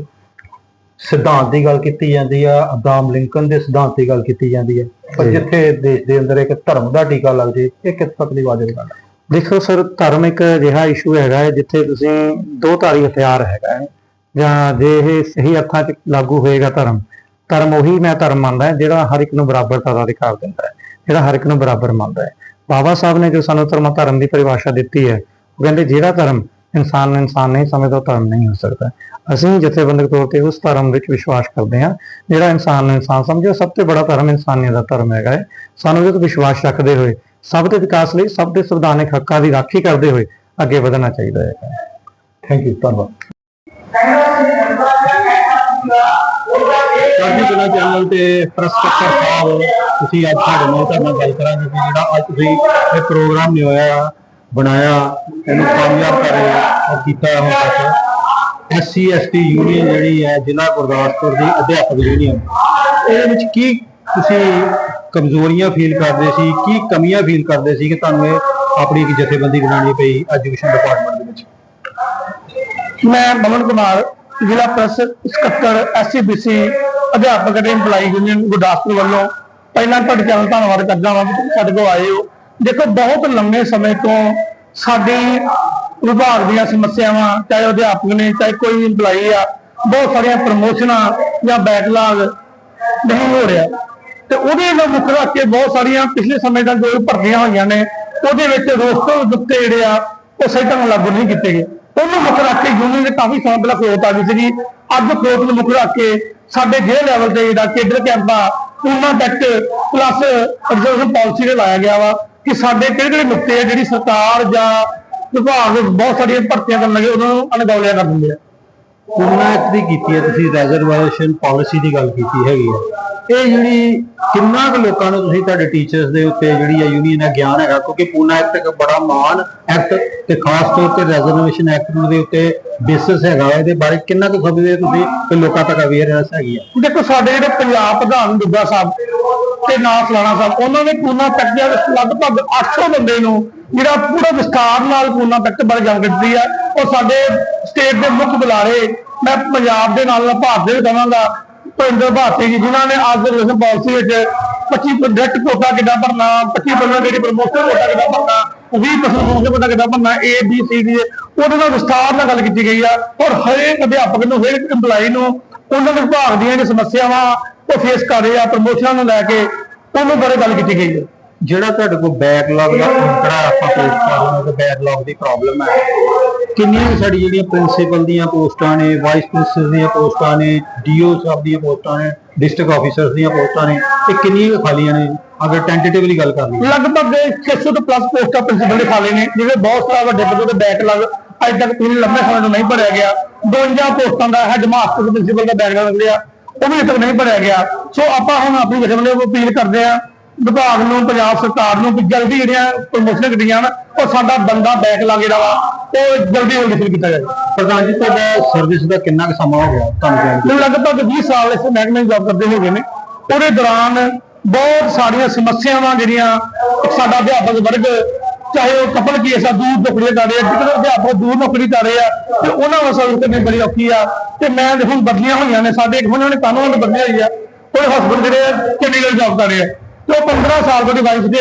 ਸਿਧਾਂਤ ਦੀ ਗੱਲ ਕੀਤੀ ਜਾਂਦੀ ਆ ਅਬਰਾਮ ਲਿੰਕਨ ਦੇ ਸਿਧਾਂਤ ਦੀ ਗੱਲ ਕੀਤੀ ਜਾਂਦੀ ਹੈ ਪਰ। ਜਿੱਥੇ ਦੇਸ਼ ਦੇ ਅੰਦਰ ਇੱਕ ਧਰਮ ਦਾ ਟੀਕਾ ਲੱਗ ਜੇ ਇਹ ਕਿਸ ਤੱਕ ਦੀ ਵਾਜਬ ਗੱਲ ਹੈ ਦੇਖੋ ਸਰ ਧਰਮ ਇੱਕ ਅਜਿਹਾ ਇਸ਼ੂ ਹੈਗਾ ਹੈ ਜਿੱਥੇ ਤੁਸੀਂ ਦੋ ਧਾਰੀ ਹਥਿਆਰ ਹੈਗਾ ਹੈ। ਜਾਂ ਜੇ ਇਹ ਸਹੀ ਅਰਥਾਂ 'ਚ ਲਾਗੂ ਹੋਏਗਾ ਧਰਮ ਧਰਮ ਉਹੀ ਮੈਂ ਧਰਮ ਮੰਨਦਾ ਜਿਹੜਾ ਹਰ ਇੱਕ ਨੂੰ ਬਰਾਬਰਤਾ ਦਾ ਅਧਿਕਾਰ ਦਿੰਦਾ ਹੈ, ਜਿਹੜਾ ਹਰ ਇੱਕ ਨੂੰ ਬਰਾਬਰ ਮੰਨਦਾ ਹੈ। ਬਾਬਾ ਸਾਹਿਬ ਨੇ ਜੋ ਸਾਨੂੰ ਧਰਮ ਧਰਮ ਦੀ ਪਰਿਭਾਸ਼ਾ ਦਿੱਤੀ ਹੈ, ਉਹ ਕਹਿੰਦੇ ਜਿਹੜਾ ਧਰਮ ਇਨਸਾਨ ਨੂੰ ਇਨਸਾਨ ਨਹੀਂ ਸਮਝਦਾ, ਉਹ ਧਰਮ ਨਹੀਂ ਹੋ ਸਕਦਾ। ਅਸੀਂ ਜਥੇਬੰਦਕ ਤੌਰ ਤੇ ਉਸ ਧਰਮ ਵਿੱਚ ਵਿਸ਼ਵਾਸ ਕਰਦੇ ਹਾਂ, ਜਿਹੜਾ ਇਨਸਾਨ ਨੂੰ ਇਨਸਾਨ ਸਮਝੋ ਸਭ ਤੋਂ ਬੜਾ ਧਰਮ ਇਨਸਾਨੀਅਤ ਦਾ ਧਰਮ ਹੈਗਾ ਹੈ। ਸਾਨੂੰ ਇਹਦੇ ਤੇ ਵਿਸ਼ਵਾਸ ਰੱਖਦੇ ਹੋਏ, ਸਭ ਦੇ ਵਿਕਾਸ ਲਈ, ਸਭ ਦੇ ਸੰਵਿਧਾਨਕ ਹੱਕਾਂ ਦੀ ਰਾਖੀ ਕਰਦੇ ਹੋਏ ਅੱਗੇ ਵਧਣਾ ਚਾਹੀਦਾ ਹੈ। ਥੈਂਕ ਯੂ ਧੰਨਵਾਦ। ਸਾਡੀ ਕਲਾ ਚੈਨਲ ਤੇ ਪ੍ਰੈਸ ਸੈਕਟਰ ਸਾਹਿਬ ਤੁਸੀਂ ਅੱਜ ਸਾਡੇ ਨਾਲ ਤੁਹਾਡੇ ਨਾਲ ਗੱਲ ਕਰਾਂਗੇ ਕਿ ਜਿਹੜਾ ਅੱਜ ਤੁਸੀਂ ਇਹ ਪ੍ਰੋਗਰਾਮ ਨਹੀਂ ਹੋਇਆ, ਬਣਾਇਆ, ਇਹਨੂੰ ਕਾਮਯਾਬ ਕਰ ਰਹੇ ਔਰ ਕੀਤਾ ਹੁਣ ਤੱਕ। ਐਸਸੀ ਐਸਟੀ ਯੂਨੀਅਨ ਜਿਹੜੀ ਹੈ, ਜ਼ਿਲ੍ਹਾ ਗੁਰਦਾਸਪੁਰ ਦੀ ਅਧਿਆਪਕ ਯੂਨੀਅਨ ਇਹਦੇ ਵਿੱਚ ਕੀ ਤੁਸੀਂ ਕਮਜ਼ੋਰੀਆਂ ਫੀਲ ਕਰਦੇ ਸੀ, ਕੀ ਕਮੀਆਂ ਫੀਲ ਕਰਦੇ ਸੀ ਕਿ ਤੁਹਾਨੂੰ ਇਹ ਆਪਣੀ ਇੱਕ ਜਥੇਬੰਦੀ ਬਣਾਉਣੀ ਪਈ ਐਜੂਕੇਸ਼ਨ ਡਿਪਾਰਟਮੈਂਟ ਦੇ ਵਿੱਚ? ਮੈਂ ਬਮਨ ਕੁਮਾਰ, ਜ਼ਿਲ੍ਹਾ ਪ੍ਰੈਸ ਸਕੱਤਰ ਐਸਸੀਬੀਸੀ ਅਧਿਆਪਕ ਅਤੇ EMPLOYEE ਯੂਨੀਅਨ ਗੁਰਦਾਸਪੁਰ ਵੱਲੋਂ ਪਹਿਲਾਂ ਤੁਹਾਡੇ ਚੈਨਲ ਧੰਨਵਾਦ ਕਰਦਾ ਹਾਂ ਤੁਸੀਂ ਸਾਡੇ ਕੋਲ ਆਏ ਹੋ। ਦੇਖੋ, ਬਹੁਤ ਲੰਮੇ ਸਮੇਂ ਤੋਂ ਸਾਡੇ ਵਿਭਾਗ ਦੀਆਂ ਸਮੱਸਿਆਵਾਂ, ਚਾਹੇ ਅਧਿਆਪਕ ਨੇ, ਚਾਹੇ ਕੋਈ EMPLOYEE ਆ, ਬਹੁਤ ਸਾਰੀਆਂ ਪ੍ਰਮੋਸ਼ਨਾਂ ਜਾਂ ਬੈਕਲਾਗ ਨਹੀਂ ਹੋ ਰਿਹਾ। ਤੇ ਉਹਦੇ ਨਾਲ ਮੁੱਖ ਰੱਖ ਕੇ ਬਹੁਤ ਸਾਰੀਆਂ ਪਿਛਲੇ ਸਮੇਂ ਦਾ ਜੋ ਭਰਤੀਆਂ ਹੋਈਆਂ ਨੇ, ਉਹਦੇ ਵਿੱਚ ਰੋਸਟਰ ਦਿੱਤੇ ਜਿਹੜੇ ਆ, ਉਹ ਸਹੀ ਢੰਗ ਨਾਲ ਲਾਗੂ ਨਹੀਂ ਕੀਤੇ ਗਏ। ਉਹਨੂੰ ਮੁੱਖ ਰੱਖ ਕੇ ਯੂਨੀਅਨ ਦੇ ਕਾਫੀ ਸਮਾਂ ਪਹਿਲਾਂ ਖੋਤ ਆ ਗਈ ਸੀਗੀ। ਅੱਜ ਖੋਤ ਨੂੰ ਮੁੱਖ ਰੱਖ ਕੇ ਸਾਡੇ ਜ਼ਿਲ੍ਹੇ ਲੈਵਲ ਤੇ ਜਿਹੜਾ ਕੇਡਰ ਕੈਂਪ ਉਹਨਾਂ ਤੱਕ ਪਲੱਸ ਰਿਜ਼ਰਵੇਸ਼ਨ ਪਾਲਿਸੀ ਦੇ ਲਾਇਆ ਗਿਆ ਵਾ ਕਿ ਸਾਡੇ ਕਿਹੜੇ ਕਿਹੜੇ ਨੁਕਤੇ ਆ ਜਿਹੜੀ ਸਰਕਾਰ ਜਾਂ ਵਿਭਾਗ ਬਹੁਤ ਸਾਰੀਆਂ ਭਰਤੀਆਂ ਕਰਨ ਲੱਗੇ, ਉਹਨਾਂ ਨੂੰ ਅਣਗੌਲਿਆ ਕਰ ਦਿੰਦੇ ਆ। ਪੂਰਨਾ ਦੀ ਕੀਤੀ ਹੈ, ਤੁਸੀਂ ਰਿਜ਼ਰਵੇਸ਼ਨ ਪਾਲਿਸੀ ਦੀ ਗੱਲ ਕੀਤੀ ਹੈਗੀ ਹੈ। ਇਹ ਜਿਹੜੀ ਕਿੰਨਾ ਕੁ ਲੋਕਾਂ ਨੂੰ ਤੁਸੀਂ ਤੁਹਾਡੇ ਟੀਚਰਸ ਦੇ ਉੱਤੇ ਜਿਹੜੀ ਹੈ ਯੂਨੀਅਨ ਹੈ ਗਿਆਨ ਹੈਗਾ, ਕਿਉਂਕਿ ਪੂਨਾ ਐਕਟ ਇੱਕ ਬੜਾ ਮਾਨ ਐਕਟ ਤੇ ਖਾਸ ਤੌਰ ਤੇ ਰਿਜ਼ਰਵੇਸ਼ਨ ਐਕਟ ਦੇ ਉੱਤੇ ਬੇਸਿਸ ਹੈਗਾ ਇਹਦੇ ਬਾਰੇ ਕਿੰਨਾ ਕੁ ਸਮਝਦੇ ਹੋ ਤੁਸੀਂ ਕਿ ਲੋਕਾਂ ਤੱਕ ਅਵੇਅਰਨੈਸ ਹੈਗੀ ਹੈ ਦੇਖੋ, ਸਾਡੇ ਜਿਹੜੇ ਪੰਜਾਬ ਪ੍ਰਧਾਨ ਦੁੱਗਾ ਸਾਹਿਬ ਤੇ ਨਾ ਫਲਾਣਾ ਸਾਹਿਬ, ਉਹਨਾਂ ਨੇ ਪੂਨਾ ਤੱਕ ਦੇ ਲਗਭਗ 800 ਬੰਦੇ ਨੂੰ ਜਿਹੜਾ ਪੂਰਾ ਵਿਸਥਾਰ ਨਾਲ ਪੂਨਾ ਤੱਕ ਬਾਰੇ ਜਾਣਕਾਰੀ ਦਿੱਤੀ ਆ। ਉਹ ਸਾਡੇ ਸਟੇਟ ਦੇ ਮੁੱਖ ਬੁਲਾਰੇ, ਮੈਂ ਪੰਜਾਬ ਦੇ ਨਾਲ ਭਾਰਤ ਦੇ ਵੀ ਕਹਾਂਗਾ ਭਿੰਦਰ ਭਾਰਤੀ ਜੀ, ਜਿਨ੍ਹਾਂ ਨੇ ਅੱਜ ਰਿਲੇਸ਼ਨ ਪਾਲਿਸੀ ਵਿੱਚ 25 ਡਾਇਰੈਕਟ ਕੋਟਾ ਕਿੱਦਾਂ ਭਰਨਾ 25% ਜਿਹੜੀ ਪ੍ਰਮੋਸ਼ਨ ਕੋਟਾ ਕਿੱਦਾਂ ਭਰਨਾ 20% ਪ੍ਰਮੋਸ਼ਨ ਕੋਟਾ ਕਿੱਦਾਂ ਭਰਨਾ, A, B, C, D e, ਉਹਦੇ ਨਾਲ ਵਿਸਥਾਰ ਨਾਲ ਗੱਲ ਕੀਤੀ ਗਈ ਆ ਔਰ ਹਰੇਕ ਅਧਿਆਪਕ ਨੂੰ, ਹਰੇਕ EMPLOYEE ਨੂੰ ਉਹਨਾਂ ਦੇ ਵਿਭਾਗ ਦੀਆਂ ਜੋ ਸਮੱਸਿਆਵਾਂ, ਉਹ ਫੇਸ ਕਰ ਰਹੇ ਆ ਪ੍ਰਮੋਸ਼ਨਾਂ ਨੂੰ ਲੈ ਕੇ ਉਹਨੂੰ ਬਾਰੇ ਗੱਲ ਕੀਤੀ ਗਈ ਹੈ ਜਿਹੜਾ ਤੁਹਾਡੇ ਕੋਲ ਬੈਕਲੌਗ ਦਾ ਅੰਕੜਾ ਆਪਾਂ ਪੇਸ਼ ਕਰ ਰਹੇ ਹਾਂ ਬੈਕਲੌਗ ਦੀ ਪ੍ਰੋਬਲਮ ਹੈ। ਕਿੰਨੀਆਂ ਕੁ ਸਾਡੀ ਜਿਹੜੀਆਂ ਪ੍ਰਿੰਸੀਪਲ ਦੀਆਂ ਪੋਸਟਾਂ ਨੇ ਵਾਈਸ ਪ੍ਰਿੰਸੀਪਲ ਦੀਆਂ ਪੋਸਟਾਂ ਨੇ ਡੀਓ ਸਾਹਿਬ ਦੀਆਂ ਪੋਸਟਾਂ ਨੇ ਡਿਸਟ੍ਰਿਕਟ ਆਫੀਸਰਸ ਦੀਆਂ ਪੋਸਟਾਂ ਨੇ, ਇਹ ਕਿੰਨੀਆਂ ਕੁ ਖਾਲੀਆਂ ਨੇ? ਅਗਰ ਟੈਂਟੇਟਿਵਲੀ ਗੱਲ ਕਰ ਲਈਏ। ਲਗਭਗ 600 ਤੋਂ ਪਲੱਸ ਪੋਸਟਾਂ ਪ੍ਰਿੰਸੀਪਲ ਦੇ ਖਾਲੇ ਨੇ ਜਿਹਦੇ ਬਹੁਤ ਸਾਰਾ ਵੱਡੇ ਪੱਧਰ ਤੇ ਬੈਕਲੌਗ ਅੱਜ ਤੱਕ ਪੂਰੇ ਲੰਬੇ ਸਮੇਂ ਤੋਂ ਨਹੀਂ ਭਰਿਆ ਗਿਆ। 52 ਪੋਸਟਾਂ ਦਾ ਹੈਡ ਮਾਸਟਰ ਪ੍ਰਿੰਸੀਪਲ ਦਾ ਬੈਕਲੌਗ ਨਿਕਲਿਆ ਉਹ ਵੀ ਅਜੇ ਤੱਕ ਨਹੀਂ ਭਰਿਆ ਗਿਆ। ਸੋ ਆਪਾਂ ਹੁਣ ਆਪਣੀ ਜਥੇਬੰਦੀ ਨੂੰ ਅਪੀਲ ਕਰਦੇ ਆ ਵਿਭਾਗ ਨੂੰ ਪੰਜਾਬ ਸਰਕਾਰ ਨੂੰ ਕਿ ਜਲਦੀ ਜਿਹੜੀਆਂ ਪ੍ਰਮੋਸ਼ਨ ਕੀਤੀਆਂ ਜਾਣ ਉਹ ਸਾਡਾ ਬੰਦਾ ਬੈਕਲੌਗ ਜਿਹੜਾ ਵਾ ਉਹ ਜਲਦੀ ਜਲਦੀ ਫਿਲ ਕੀਤਾ ਜਾਵੇ। ਪ੍ਰਧਾਨ ਜੀ ਤੁਹਾਡਾ ਸਰਵਿਸ ਦਾ ਕਿੰਨਾ ਕੁ ਸਮਾਂ ਹੋ ਗਿਆ? ਤੁਹਾਨੂੰ ਕੇ ਮੈਨੂੰ ਲਗਭਗ 20 ਸਾਲ ਇਸ ਮਹਿਕਮੇ ਵਿੱਚ ਜੌਬ ਕਰਦੇ ਹੋ ਗਏ ਨੇ। ਉਹਦੇ ਦੌਰਾਨ ਬਹੁਤ ਸਾਰੀਆਂ ਸਮੱਸਿਆਵਾਂ ਜਿਹੜੀਆਂ ਸਾਡਾ ਅਧਿਆਪਕ ਵਰਗ ਚਾਹੇ ਉਹ ਕਪਲ ਕੇਸ ਆ ਦੂਰ ਨੌਕਰੀ ਕਰ ਰਹੇ ਆ ਜਿਹੜੇ ਅਧਿਆਪਕ ਦੂਰ ਨੌਕਰੀ ਕਰ ਰਹੇ ਆ ਤੇ ਉਹਨਾਂ ਵਾਸਤੇ ਸਰਵਿਸ ਕਰਨੀ ਬੜੀ ਔਖੀ ਆ। ਤੇ ਮੈਂ ਦੇਖੋ ਬਦਲੀਆਂ ਹੋਈਆਂ ਨੇ ਸਾਡੇ ਇੱਕ ਉਹਨਾਂ ਨੇ ਕਾਨੂੰਨ ਬਦਲੀ ਹੋਈ ਆ ਉਹ ਹਸਬੰਦ ਜਿਹੜੇ ਚੰਡੀਗੜ੍ਹ ਜੌਬ ਕਰ ਰਹੇ ਆ। ਤੇ ਉਹ 15 ਸਾਲ ਤੋਂ ਦੀ ਵਾਈਫ ਦੇ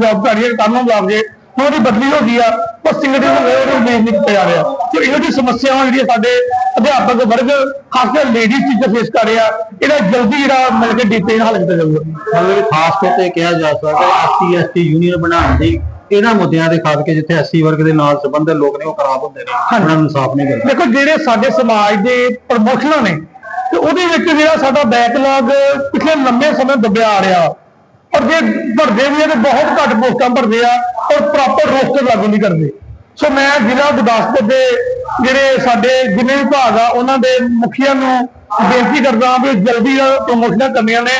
ਜੌਬ ਕਰ ਰਹੀ ਹੈ ਕਾਨੂੰਨ ਜੌਬ ਜੇ ਉਹਦੀ ਬਦਲੀ ਹੋ ਗਈ ਆ ਉਹ ਸਿੰਗਲ ਹੋ ਗਏ ਉਹਨੂੰ ਵੇਚ ਨਹੀਂ ਜਾ ਰਿਹਾ। ਤੇ ਇਹੋ ਜਿਹੀ ਸਮੱਸਿਆਵਾਂ ਜਿਹੜੀਆਂ ਸਾਡੇ ਅਧਿਆਪਕ ਵਰਗ ਖਾਸ ਕਰ ਲੇਡੀਜ਼ ਟੀਚਰ ਫੇਸ ਕਰ ਰਹੇ ਇਹਦਾ ਜਲਦੀ ਜਿਹੜਾ ਮਿਲ ਕੇ ਡੀਪੇ ਹੱਲ ਕੀਤਾ ਜਾਊਗਾ। ਮਤਲਬ ਖਾਸ ਤੌਰ ਤੇ ਕਿਹਾ ਜਾ ਸਕਦਾ ਐਸਸੀ ਐਸਟੀ ਯੂਨੀਅਨ ਬਣਾਉਣ ਦੀ ਇਹਨਾਂ ਮੁੱਦਿਆਂ ਦੇ ਖਾਸ ਕੇ ਜਿੱਥੇ ਐਸਸੀ ਵਰਗ ਦੇ ਨਾਲ ਸੰਬੰਧਿਤ ਲੋਕ ਨੇ ਉਹ ਖਰਾਬ ਹੁੰਦੇ ਨੇ ਉਹਨਾਂ ਨੂੰ ਇਨਸਾਫ ਨਹੀਂ ਮਿਲਦਾ। ਦੇਖੋ ਜਿਹੜੇ ਸਾਡੇ ਸਮਾਜ ਦੇ ਪ੍ਰਮੋਸ਼ਨਾਂ ਨੇ ਤੇ ਉਹਦੇ ਵਿੱਚ ਜਿਹੜਾ ਸਾਡਾ ਬੈਕਲੌਗ ਪਿਛਲੇ ਲੰਬੇ ਸਮੇਂ ਦੱਬਿਆ ਆ ਰਿਹਾ ਔਰ ਜੇ ਭਰਦੇ ਵੀ ਆ ਤੇ ਬਹੁਤ ਘੱਟ ਪੋਸਟਾਂ ਭਰਦੇ ਆ ਔਰ ਪ੍ਰੋਪਰ ਰੋਸਟਰ ਲਾਗੂ ਨਹੀਂ ਕਰਦੇ। ਸੋ ਮੈਂ ਜ਼ਿਲ੍ਹਾ ਗੁਰਦਾਸਪੁਰ ਦੇ ਜਿਹੜੇ ਸਾਡੇ ਜਿੰਨੇ ਵਿਭਾਗ ਆ ਉਹਨਾਂ ਦੇ ਮੁਖੀਆਂ ਨੂੰ ਬੇਨਤੀ ਕਰਦਾ ਹਾਂ ਵੀ ਜਲਦੀ ਪ੍ਰਮੋਸ਼ਨਾਂ ਕਰਨੀਆਂ ਨੇ।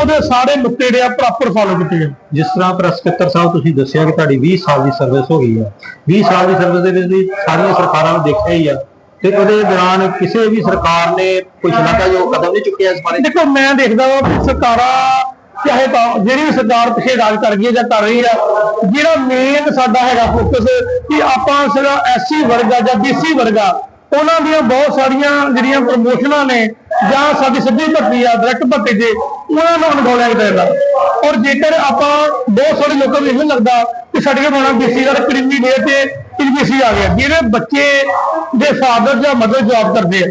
ਉਹਦੇ ਸਾਰੇ ਨੁਕਤੇ ਜਿਹੜੇ ਆ ਪ੍ਰੋਪਰ ਫਾਲੋ ਕੀਤੇ ਜਾਣ। ਜਿਸ ਤਰ੍ਹਾਂ ਪ੍ਰੈਸ ਸਕੱਤਰ ਸਾਹਿਬ ਤੁਸੀਂ ਦੱਸਿਆ ਕਿ ਤੁਹਾਡੀ 20 ਸਾਲ ਦੀ ਸਰਵਿਸ ਹੋ ਗਈ ਹੈ 20 ਸਾਲ ਦੀ ਸਰਵਿਸ ਦੇ ਵਿੱਚ ਵੀ ਸਾਰੀਆਂ ਸਰਕਾਰਾਂ ਨੂੰ ਦੇਖਿਆ ਹੀ ਆ। ਤੇ ਉਹਦੇ ਦੌਰਾਨ ਕਿਸੇ ਵੀ ਸਰਕਾਰ ਨੇ ਕੋਈ ਸ਼ਲਾਘਾਯੋਗ ਕਦਮ ਨਹੀਂ ਚੁੱਕਿਆ ਇਸ ਬਾਰੇ? ਦੇਖੋ ਮੈਂ ਦੇਖਦਾ ਵੀ ਸਰਕਾਰਾਂ ਚਾਹੇ ਤਾਂ ਜਿਹੜੀ ਵੀ ਸਰਕਾਰ ਪਿੱਛੇ ਰਾਜ ਕਰ ਰਹੀ ਹੈ ਜਾਂ ਕਰ ਰਹੀ ਆ ਜਿਹੜਾ ਮੇਨ ਸਾਡਾ ਹੈਗਾ ਫੋਕਸ ਕਿ ਆਪਾਂ ਸਿਰਫ ਐਸਸੀ ਵਰਗਾ ਜਾਂ ਬੀਸੀ ਵਰਗਾ ਉਹਨਾਂ ਦੀਆਂ ਬਹੁਤ ਸਾਰੀਆਂ ਜਿਹੜੀਆਂ ਪ੍ਰਮੋਸ਼ਨਾਂ ਨੇ ਜਾਂ ਸਾਡੀ ਸਿੱਧੀ ਭਰਤੀ ਆ ਡਾਇਰੈਕਟ ਭਰਤੀ ਜੇ ਉਹਨਾਂ ਨੂੰ ਅਣਗੌਲਿਆ ਜਾਂਦਾ ਔਰ ਜੇਕਰ ਆਪਾਂ ਬਹੁਤ ਸਾਰੇ ਲੋਕਾਂ ਨੂੰ ਇਹ ਲੱਗਦਾ ਕਿ ਸਾਡੇ ਕੋਲ ਹੋਣਾ ਬੀਸੀ ਦਾ ਕ੍ਰਿਮੀ ਡੇ ਤੇ ਇਨਬੀਸੀ ਆ ਗਿਆ। ਜਿਹੜੇ ਬੱਚੇ ਦੇ ਫਾਦਰ ਜਾਂ ਮਦਰ ਜੌਬ ਕਰਦੇ ਆ,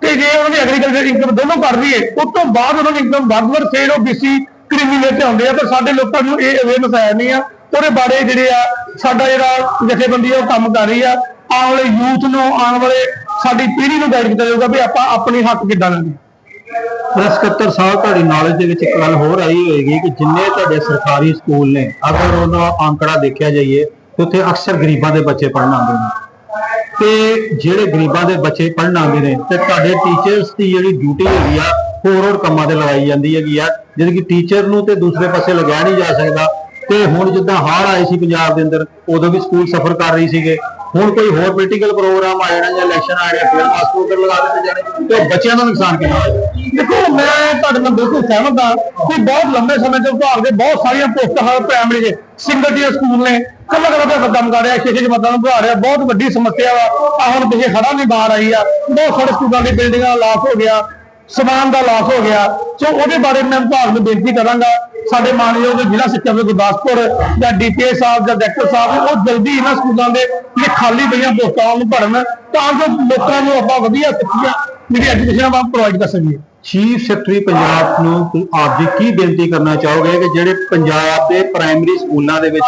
ਤੇ ਜੇ ਉਹਨਾਂ ਦੀ ਐਗਰੀਕਲਚਰ ਇਨਕਮ ਦੋਨੋਂ ਕਰ ਰਹੀ ਹੈ, ਉਸ ਤੋਂ ਬਾਅਦ ਉਹਨਾਂ ਦੀ ਇਨਕਮ ਵੱਧ ਵੱਧ ਫੇਰ ਉਹ ਬੀਸੀ ਸਕਰੀਨਿੰਗ ਆਉਂਦੇ ਆ, ਪਰ ਸਾਡੇ ਲੋਕਾਂ ਨੂੰ ਇਹ ਅਵੇਅਰਨੈਸ ਆਇਆ ਨਹੀਂ ਆ। ਉਹਦੇ ਬਾਰੇ ਜਿਹੜੇ ਆ, ਸਾਡਾ ਜਿਹੜਾ ਜਥੇਬੰਦੀ ਆ, ਉਹ ਕੰਮ ਕਰ ਰਹੀ ਆ। ਆਉਣ ਵਾਲੇ ਯੂਥ ਨੂੰ, ਆਉਣ ਵਾਲੇ ਸਾਡੀ ਪੀੜ੍ਹੀ ਨੂੰ ਗਾਈਡ ਕੀਤਾ ਜਾਊਗਾ ਵੀ ਆਪਾਂ ਆਪਣੇ ਹੱਕ ਕਿੱਦਾਂ ਲੈਣੇ ਪ੍ਰੈਸ ਸਕੱਤਰ ਸਾਹਿਬ, ਤੁਹਾਡੀ ਨੌਲੇਜ ਦੇ ਵਿੱਚ ਇੱਕ ਗੱਲ ਹੋਰ ਆਈ ਹੋਏਗੀ ਕਿ ਜਿੰਨੇ ਤੁਹਾਡੇ ਸਰਕਾਰੀ ਸਕੂਲ ਨੇ, ਅਗਰ ਉਹਦਾ ਅੰਕੜਾ ਦੇਖਿਆ ਜਾਈਏ, ਤੇ ਉੱਥੇ ਅਕਸਰ ਗਰੀਬਾਂ ਦੇ ਬੱਚੇ ਪੜ੍ਹਨ ਆਉਂਦੇ ਨੇ। ਤੇ ਜਿਹੜੇ ਗਰੀਬਾਂ ਦੇ ਬੱਚੇ ਪੜ੍ਹਨ ਆਉਂਦੇ ਨੇ, ਤੇ ਤੁਹਾਡੇ ਟੀਚਰਸ ਦੀ ਜਿਹੜੀ ਡਿਊਟੀ ਹੈਗੀ ਆ ਹੋਰ ਹੋਰ ਕੰਮਾਂ ਤੇ ਲਗਾਈ ਜਾਂਦੀ ਹੈਗੀ ਆ ਜਿਹਦੇ ਕਿ ਟੀਚਰ ਨੂੰ ਤੇ ਦੂਸਰੇ ਪਾਸੇ ਲਗਾਇਆ ਨਹੀਂ ਜਾ ਸਕਦਾ। ਤੇ ਹੁਣ ਜਿੱਦਾਂ ਹਾਰ ਆਏ ਸੀ ਪੰਜਾਬ ਦੇ ਅੰਦਰ, ਉਦੋਂ ਵੀ ਸਕੂਲ ਸਫਰ ਕਰ ਰਹੀ ਸੀਗੇ। ਹੁਣ ਕੋਈ ਹੋਰ ਪੋਲੀਟੀਕਲ ਪ੍ਰੋਗਰਾਮ ਆ ਜਾਣਾ ਜਾਂ ਇਲੈਕਸ਼ਨ ਆ ਜਾਣਾ, ਫਿਰ ਪਾਸਪੋਰਟ ਲਗਾ ਦਿੱਤੇ ਜਾਣੇ, ਤੇ ਬੱਚਿਆਂ ਦਾ ਨੁਕਸਾਨ ਕਿੰਨਾ ਹੋਏਗਾ ਦੇਖੋ, ਮੈਂ ਤੁਹਾਡੇ ਨਾਲ ਬਿਲਕੁਲ ਸਹਿਮਤ ਹਾਂ ਕਿ ਬਹੁਤ ਲੰਬੇ ਸਮੇਂ ਤੋਂ ਵਿਭਾਗ ਦੇ ਬਹੁਤ ਸਾਰੀਆਂ ਪੋਸਟਾਂ ਹਨ ਪ੍ਰਾਇਮਰੀ ਦੇ ਸਿੰਗਲ ਟੀਅਰ ਸਕੂਲ ਨੇ ਕੱਲਾ ਕੱਲਾ ਦਾ ਕੰਮ ਕਰ ਰਿਹਾ, ਛੇ ਛੇ ਜਮਾਤਾਂ ਨੂੰ ਪੜ੍ਹਾ ਰਿਹਾ, ਬਹੁਤ ਵੱਡੀ ਸਮੱਸਿਆ ਵਾ। ਆ ਹੁਣ ਪਿੱਛੇ ਖੜਾ ਨਹੀਂ ਬਾਹਰ ਆਈ ਆ, ਬਹੁਤ ਸਾਰੇ ਸਕੂਲਾਂ ਦੀ ਬਿਲਡਿੰਗਾਂ ਲਾਸ ਹੋ ਗਿਆ। ਸਮਾਨ ਦਾ ਲਾਸ ਹੋ ਗਿਆ। ਸੋ ਉਹਦੇ ਬਾਰੇ ਮੈਂ ਵਿਭਾਗ ਨੂੰ ਬੇਨਤੀ ਕਰਾਂਗਾ, ਸਾਡੇ ਮਾਨਯੋਗ ਜ਼ਿਲ੍ਹਾ ਸਿੱਖਿਆ ਵਿਭਾਗ ਗੁਰਦਾਸਪੁਰ ਜਾਂ ਡੀਪੀਏ ਸਾਹਿਬ ਜਾਂ ਡਾਇਰੈਕਟਰ ਸਾਹਿਬ, ਉਹ ਜਲਦੀ ਇਹਨਾਂ ਸਕੂਲਾਂ ਦੇ ਜਿਹੜੇ ਖਾਲੀ ਪਈਆਂ ਪੋਸਟਾਂ ਨੂੰ ਭਰਨ, ਤਾਂ ਜੋ ਲੋਕਾਂ ਨੂੰ ਆਪਾਂ ਵਧੀਆ ਸਿੱਖਿਆ ਜਿਹੜੀ ਐਜੂਕੇਸ਼ਨ ਆਪਾਂ ਪ੍ਰੋਵਾਈਡ ਕਰ ਸਕੀਏ। ਚੀਫ ਸੈਕਟਰੀ ਪੰਜਾਬ ਨੂੰ ਆਪ ਜੀ ਕੀ ਬੇਨਤੀ ਕਰਨਾ ਚਾਹੋਗੇ ਕਿ ਜਿਹੜੇ ਪੰਜਾਬ ਦੇ ਪ੍ਰਾਇਮਰੀ ਸਕੂਲਾਂ ਦੇ ਵਿੱਚ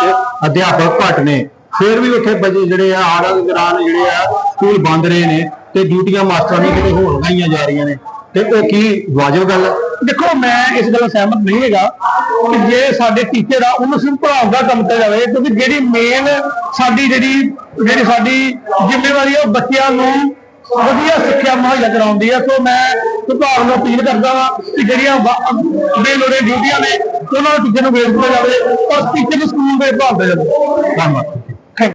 ਅਧਿਆਪਕ ਘੱਟ ਨੇ, ਫਿਰ ਵੀ ਉੱਥੇ ਬੱਚੇ ਜਿਹੜੇ ਆ ਆੜਾ ਦੌਰਾਨ ਜਿਹੜੇ ਆ ਸਕੂਲ ਬੰਦ ਰਹੇ ਨੇ ਤੇ ਡਿਊਟੀਆਂ ਮਾਸਟਰਾਂ ਦੀਆਂ ਕਿਤੇ ਹੋਰ ਲਗਾਈਆਂ ਜਾ ਰਹੀਆਂ ਨੇ। ਤੇ ਉਹ ਕੀ ਵਾਜਬ ਗੱਲ ਹੈ? ਦੇਖੋ ਮੈਂ ਇਸ ਗੱਲ ਸਹਿਮਤ ਨਹੀਂ ਹੈਗਾ ਕਿ ਜੇ ਸਾਡੇ ਟੀਚਰ ਆ ਉਹਨੂੰ ਸਿਰਫ ਪੜ੍ਹਾਉਣ ਦਾ ਕੰਮ ਤੇ ਜਾਵੇ ਕਿਉਂਕਿ ਜਿਹੜੀ ਮੇਨ ਸਾਡੀ ਜਿਹੜੀ ਜਿਹੜੀ ਸਾਡੀ ਜ਼ਿੰਮੇਵਾਰੀ ਹੈ ਉਹ ਬੱਚਿਆਂ ਨੂੰ ਵਧੀਆ ਸਿੱਖਿਆ ਮੁਹੱਈਆ ਕਰਾਉਣ ਦੀ ਹੈ ਸੋ ਮੈਂ ਵਿਭਾਗ ਨੂੰ ਅਪੀਲ ਕਰਦਾ ਹਾਂ ਕਿ ਜਿਹੜੀਆਂ ਬੇਲੋੜੇ ਡਿਊਟੀਆਂ ਨੇ ਉਹਨਾਂ ਨੂੰ ਟੀਚਰ ਨੂੰ ਵੇਚ ਦਿੱਤਾ ਜਾਵੇ ਔਰ ਟੀਚਰ ਨੂੰ ਸਕੂਲ ਦੇ ਭਾਲਦੇ ਜਾਵੇ। ਧੰਨਵਾਦ।